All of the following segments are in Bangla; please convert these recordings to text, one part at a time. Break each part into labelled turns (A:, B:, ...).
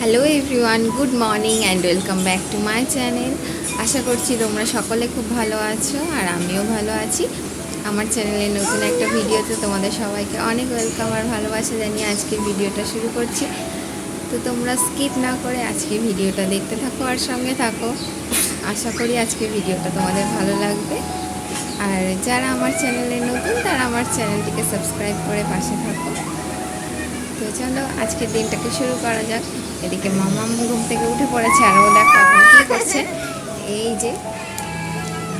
A: Hello everyone good morning and welcome back to my channel আশা করছি তোমরা সকলে খুব ভালো আছো আর আমিও ভালো আছি। আমার চ্যানেলে নতুন একটা ভিডিওতে তোমাদের সবাইকে অনেক ওয়েলকাম আর ভালোবাসা জানিয়ে আজকের ভিডিওটা শুরু করছি। তো তোমরা স্কিপ না করে আজকে ভিডিওটা দেখতে থাকো আর সঙ্গে থাকো। আশা করি আজকে ভিডিওটা তোমাদের ভালো লাগবে। আর যারা আমার চ্যানেলে নতুন, তারা আমার চ্যানেলটিকে সাবস্ক্রাইব করে পাশে থাকো। তো চলো, আজকের দিনটাকে শুরু করা যাক। এদিকে মামাম ঘুম থেকে উঠে পড়েছে আর ও দেখো এখন কী করছে। এই যে,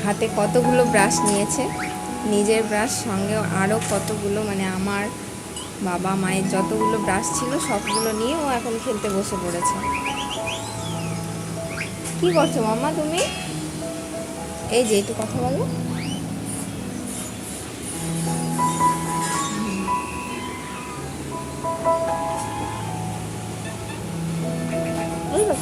A: হাতে কতগুলো ব্রাশ নিয়েছে। নিজের ব্রাশ সঙ্গে আরও কতগুলো মানে আমার বাবা, মায়ের যতগুলো ব্রাশ ছিল, সবগুলো নিয়ে ও এখন খেলতে বসে পড়েছে। কি করছ মামা তুমি? এই যে, একটু কথা বলো। বা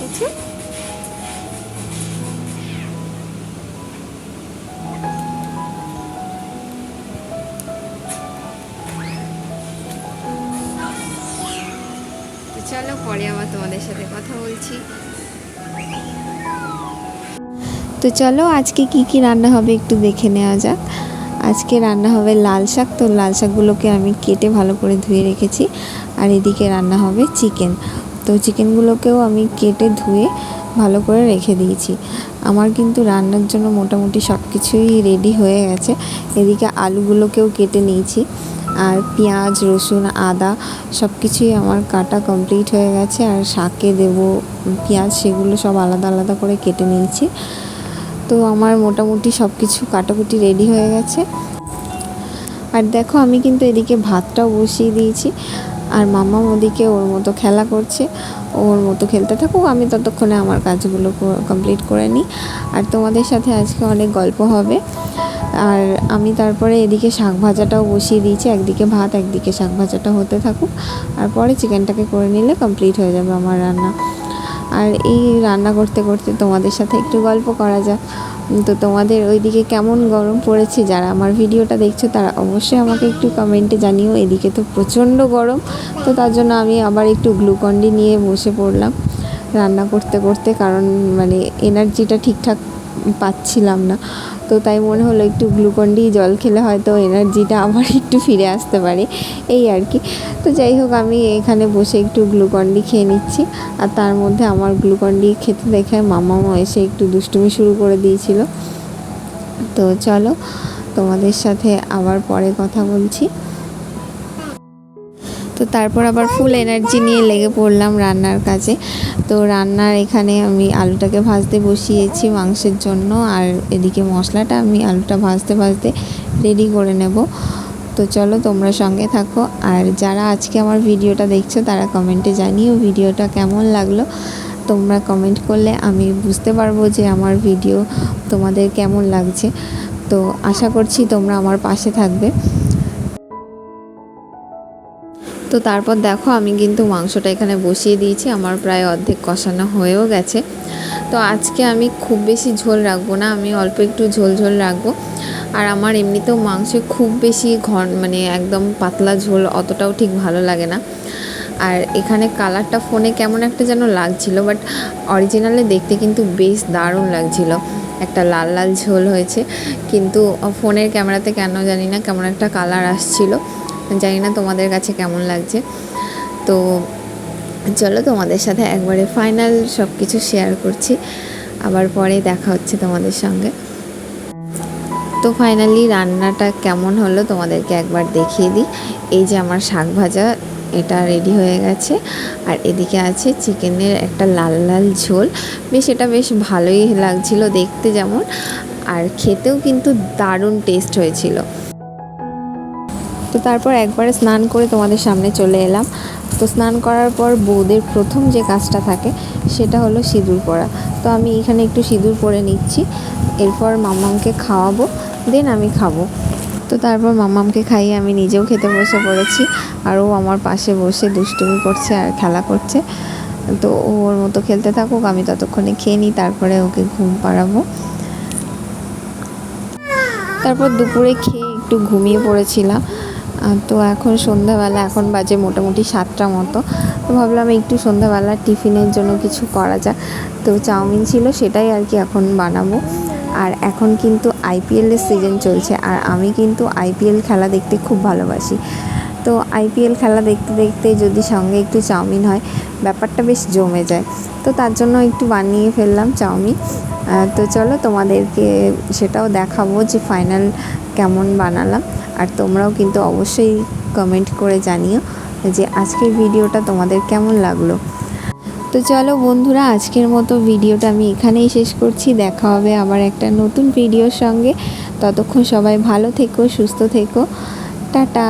A: চলো পরে আবার তোমাদের সাথে কথা বলছি। তো চলো আজকে কি কি রান্না হবে একটু দেখে নেওয়া যাক। আজকে রান্না হবে লাল শাক, তো লাল শাকগুলোকে আমি কেটে ভালো করে ধুয়ে রেখেছি। আর এদিকে রান্না হবে চিকেন। তো চিকেনগুলোকেও আমি কেটে ধুয়ে ভালো করে রেখে দিয়েছি। আমার কিন্তু রান্নার জন্য মোটামুটি সব কিছুই রেডি হয়ে গেছে। এদিকে আলুগুলোকেও কেটে নিয়েছি। আর পেঁয়াজ, রসুন, আদা সব কিছুই আমার কাটা কমপ্লিট হয়ে গেছে। আর শাকে দেব, পেঁয়াজ সেগুলো সব আলাদা আলাদা করে কেটে নিয়েছি। তো আমার মোটামুটি সব কিছু কাটাকুটি রেডি হয়ে গেছে। আর দেখো আমি কিন্তু এদিকে ভাতটাও বসিয়ে দিয়েছি। আর মামা ওদিকে ওর মতো খেলা করছে, ওর মতো খেলতে থাকুক, আমি ততক্ষণে আমার কাজগুলো কমপ্লিট করে নিই। আর তোমাদের সাথে আজকে অনেক গল্প হবে। আর আমি তারপরে এদিকে শাক ভাজাটাও বসিয়ে দিয়েছি, একদিকে ভাত, একদিকে শাক ভাজাটা হতে থাকুক। আর পরে চিকেনটাকে করে নিলে কমপ্লিট হয়ে যাবে আমার রান্না। আর এই রান্না করতে করতে তোমাদের সাথে একটু গল্প করা যাক। তো তোমাদের ওইদিকে কেমন গরম পড়েছে যারা আমার ভিডিওটা দেখছ, তারা অবশ্যই আমাকে একটু কমেন্টে জানিও। এদিকে তো প্রচণ্ড গরম, তো তার জন্য আমি আবার একটু গ্লুকন্ডি নিয়ে বসে পড়লাম। রান্না করতে করতে কারণ মানে এনার্জিটা ঠিকঠাক পাচ্ছিলাম না। তো তাই মনে হলো একটু গ্লুকন ডি জল খেলে হয়তো এনার্জিটা আবার একটু ফিরে আসতে পারে। এই আর কি। তো যাই হোক, আমি এখানে বসে একটু গ্লুকন ডি খেয়ে নিচ্ছি। আর তার মধ্যে আমার গ্লুকন ডি খেতে দেখে মামাও এসে একটু দুষ্টুমি শুরু করে দিয়েছিল। তো চলো তোমাদের সাথে আবার পরে কথা বলছি। তো তারপর আবার ফুল এনার্জি নিয়ে লেগে পড়লাম রান্নার কাজে। তো রান্নার এখানে আমি আলুটাকে ভাজতে বসিয়েছি মাংসের জন্য, আর এদিকে মশলাটা আমি আলুটা ভাজতে ভাজতে রেডি করে নেব। তো চলো তোমরা সঙ্গে থাকো, আর যারা আজকে আমার ভিডিওটা দেখছ তারা কমেন্টে জানিও ভিডিওটা কেমন লাগল। তোমরা কমেন্ট করলে আমি বুঝতে পারব যে আমার ভিডিও তোমাদের কেমন লাগছে। তো আশা করছি তোমরা আমার পাশে থাকবে। তো তারপর দেখো আমি কিন্তু মাংসটা এখানে বসিয়ে দিয়েছি, আমার প্রায় অর্ধেক কষানো হয়েও গেছে। তো আজকে আমি খুব বেশি ঝোল রাখব না, আমি অল্প একটু ঝোল ঝোল রাখব। আর আমার এমনিতেও মাংসে খুব বেশি ঘন মানে একদম পাতলা ঝোল অতটাও ঠিক ভালো লাগে না। আর এখানে কালারটা ফোনে কেমন একটা যেন লাগছিল, বাট অরিজিনালে দেখতে কিন্তু বেশ দারুণ লাগছিল। একটা লাল লাল ঝোল হয়েছে, কিন্তু ফোনের ক্যামেরাতে কেন জানি না কেমন একটা কালার আসছিল। জানি না তোমাদের কাছে কেমন লাগছে। তো চলো তোমাদের সাথে একবারে ফাইনাল সব কিছু শেয়ার করছি। আবার পরে দেখা হচ্ছে তোমাদের সঙ্গে। তো ফাইনালি রান্নাটা কেমন হলো তোমাদেরকে একবার দেখিয়ে দিই। এই যে আমার শাক ভাজা, এটা রেডি হয়ে গেছে। আর এদিকে আছে চিকেনের একটা লাল লাল ঝোল। বেশ, এটা বেশ ভালোই লাগছিল দেখতে যেমন। আর খেতেও কিন্তু দারুণ টেস্ট হয়েছিল। তো তারপর একবারে স্নান করে তোমাদের সামনে চলে এলাম। তো স্নান করার পর বৌদের প্রথম যে কাজটা থাকে, সেটা হলো সিঁদুর পরা। তো আমি এখানে একটু সিঁদুর পরে নিচ্ছি। এরপর মামামকে খাওয়াবো, দেন আমি খাব। তো তারপর মামামকে খাইয়ে আমি নিজেও খেতে বসে পড়েছি। আর ও আমার পাশে বসে দুষ্টুমি করছে আর খেলা করছে। তো ওর মতো খেলতে থাকুক, আমি ততক্ষণে খেয়ে নিই, তারপরে ওকে ঘুম পাড়াবো। তারপর দুপুরে খেয়ে একটু ঘুমিয়ে পড়েছিলাম। তো এখন সন্ধ্যাবেলা, এখন বাজে মোটামুটি সাতটা মতো। তো ভাবলাম একটু সন্ধ্যাবেলা টিফিনের জন্য কিছু করা যাক। তো চাউমিন ছিল সেটাই আর কি এখন বানাবো। আর এখন কিন্তু আইপিএলের সিজন চলছে, আর আমি কিন্তু আইপিএল খেলা দেখতে খুব ভালোবাসি। তো আইপিএল খেলা দেখতে দেখতে যদি সঙ্গে একটু চাউমিন হয়, ব্যাপারটা বেশ জমে যায়। তো তার জন্য একটু বানিয়ে ফেললাম চাউমিন। তো চলো তোমাদেরকে সেটাও দেখাবো যে ফাইনাল কেমন বানালাম, আর তোমরাও কিন্তু অবশ্যই কমেন্ট করে জানিও যে আজকের ভিডিওটা তোমাদের কেমন লাগল। তো চলো বন্ধুরা, আজকের মতো ভিডিওটা আমি এখানেই শেষ করছি। দেখা হবে আবার একটা নতুন ভিডিওর সঙ্গে। ততক্ষণ সবাই ভালো থেকো, সুস্থ থেকো। টাটা!